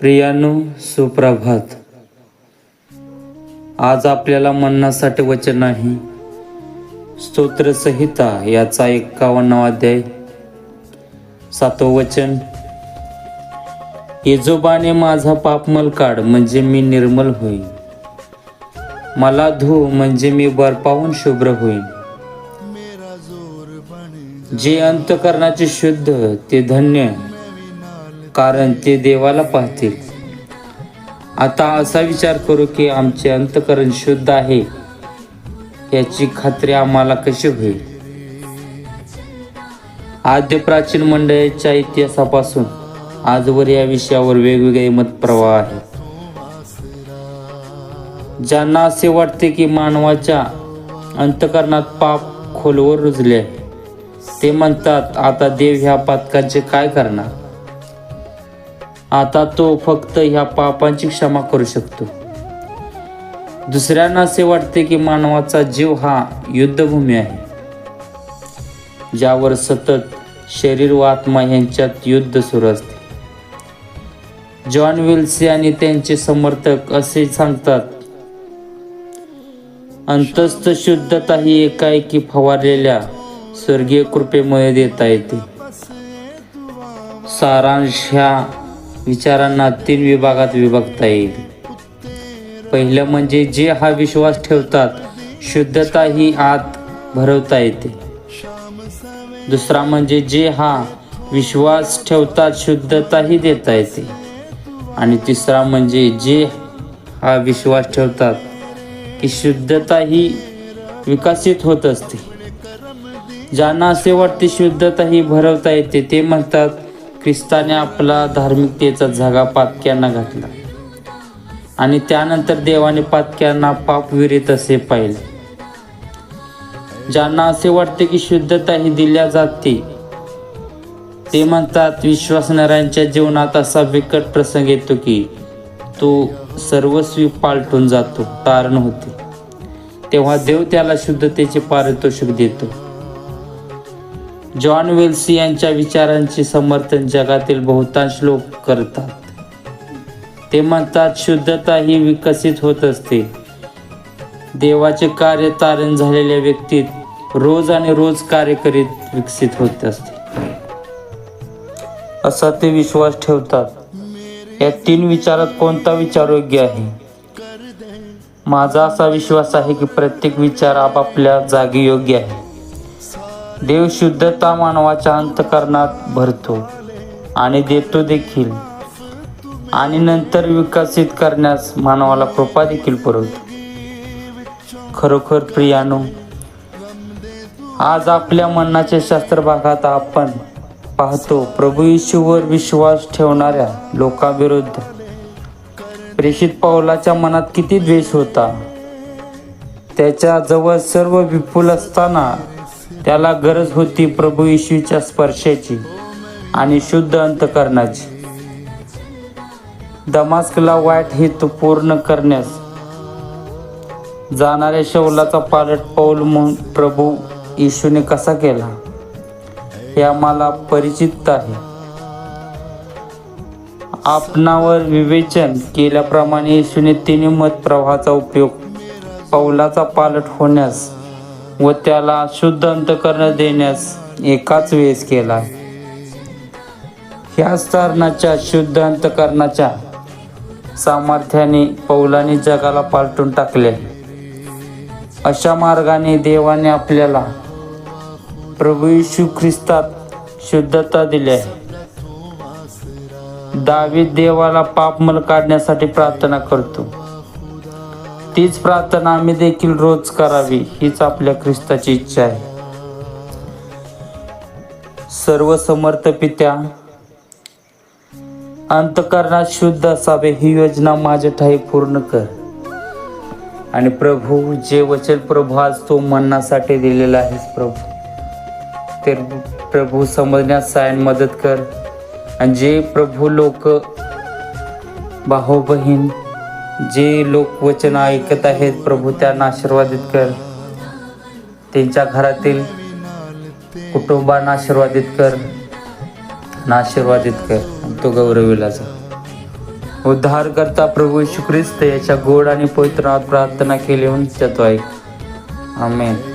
प्रियानो सुप्रभात. आज आपल्याला म्हणण्यासाठी वचन आहे स्तोत्रसंहिता याचा एक्कावन्नावा अध्याय. सातो वचन. येजोबाने माझा पापमल काढ म्हणजे मी निर्मल होईन. मला धू म्हणजे मी बर्पाहून शुभ्र होईन. जे अंतकरणाचे शुद्ध ते धन्य कारण ते देवाला पाहतील. आता असा विचार करू की आमचे अंतकरण शुद्ध आहे याची खात्री आम्हाला कशी होईल? आद्य प्राचीन मंडळाच्या इतिहासापासून आजवर या विषयावर वेगवेगळे मतप्रवाह आहेत. ज्यांना असे वाटते की मानवाच्या अंतकरणात पाप खोलवर रुजले आहे ते म्हणतात आता देव ह्या पातकांचे काय करणार? आता तो फक्त ह्या पापांची क्षमा करू शकतो. दुसऱ्यांना असे वाटते की मानवाचा जीव हा युद्धभूमी आहे ज्यावर सतत शरीर व आत्मा यांच्यात युद्ध सुरू असते. जॉन विल्सी आणि त्यांचे समर्थक असे सांगतात अंतस्थ शुद्धता ही एकाएकी फवारलेल्या स्वर्गीय कृपेमुळे देता येते. सारांश ह्या विचारांना तीन विभागात विभागता येईल. पहिलं म्हणजे जे हा विश्वास ठेवतात शुद्धता ही आत भरवता येते. दुसरा म्हणजे जे हा विश्वास ठेवतात शुद्धताही देता येते. आणि तिसरा म्हणजे जे हा विश्वास ठेवतात की शुद्धता ही विकसित होत असते. ज्यांना असे वाटते शुद्धता ही भरवता येते ते म्हणतात ख्रिस्ताने आपला धार्मिकतेचा झगा पातक्यांना घातला. आणि त्यानंतर देवाने पातक्यांना पाप विरित असे पाहिले. ज्यांना असे वाटते की शुद्धता ही दिल्या जाते ते म्हणतात विश्वासणाऱ्यांच्या जीवनात असा बिकट प्रसंग येतो की तो सर्वस्वी पालटून जातो तारण होते. तेव्हा देव त्याला शुद्धतेचे पारितोषिक देतो. जॉन वेल्सी यांच्या विचारांचे समर्थन जगातील बहुतांश लोक करतात. ते म्हणतात शुद्धता ही विकसित होत असते. देवाचे कार्य तारण झालेल्या व्यक्तीत रोज आणि रोज कार्य करीत विकसित होत असते. असा ते विश्वास ठेवतात. या तीन विचारात कोणता विचार योग्य आहे? माझा असा विश्वास आहे की प्रत्येक विचार आपापल्या जागी योग्य आहे. देव शुद्धता मानवाच्या अंतकरणात भरतो आणि देतो देखील. आणि नंतर विकसित करण्यास मानवाला कृपा देखील पुरवतो. खरोखर प्रियानो आज आपल्या मनाच्या शास्त्र भागात आपण पाहतो प्रभू येशूवर विश्वास ठेवणाऱ्या लोकांविरुद्ध. प्रेषित पावलाच्या मनात किती द्वेष होता. त्याच्याजवळ सर्व विपुल असताना त्याला गरज होती प्रभू येशूच्या स्पर्शाची आणि शुद्ध अंतकरणाची दमास्कला वाईट हेतू पूर्ण करण्यास. जाणाऱ्या शौलाचा पालट पाऊल म्हणून प्रभू येशूने कसा केला? हे आम्हाला परिचित आहे. आपणावर विवेचन केल्याप्रमाणे येशूने तिन्ही मत प्रवाहाचा उपयोग पाऊलाचा पालट होण्यास व त्याला शुद्ध अंतकरण देण्यास एकाच वेळेस केला. ह्याच स्तरणाच्या शुद्ध अंतकरणाच्या सामर्थ्याने पौलाने जगाला पालटून टाकले. अशा मार्गाने देवाने आपल्याला प्रभू यशू ख्रिस्तात शुद्धता दिली आहे. दावीद देवाला पापमल काढण्यासाठी प्रार्थना करतो. तीच प्रार्थना आम्ही देखील रोज करावी हीच आपल्या ख्रिस्ताची इच्छा आहे. सर्व समर्थ पित्या अंतकरणात शुद्ध असावे ही योजना माझ्या ठाई पूर्ण कर. आणि प्रभू जे वचन प्रभू आज तो म्हणण्यासाठी दिलेला आहेस प्रभू ते प्रभू समजण्यास सायन मदत कर. आणि जे प्रभू लोक भाऊ बहीण जे लोक वचन ऐकत आहेत प्रभू त्यांना आशीर्वादित कर. त्यांच्या घरातील कुटुंबांना आशीर्वादित कर. ना आशीर्वादित कर. तो गौरविला जा. उद्धार करता प्रभू येशू ख्रिस्त याच्या गोड आणि पवित्र प्रार्थना केली म्हणून त्यातो ऐक. आमेन.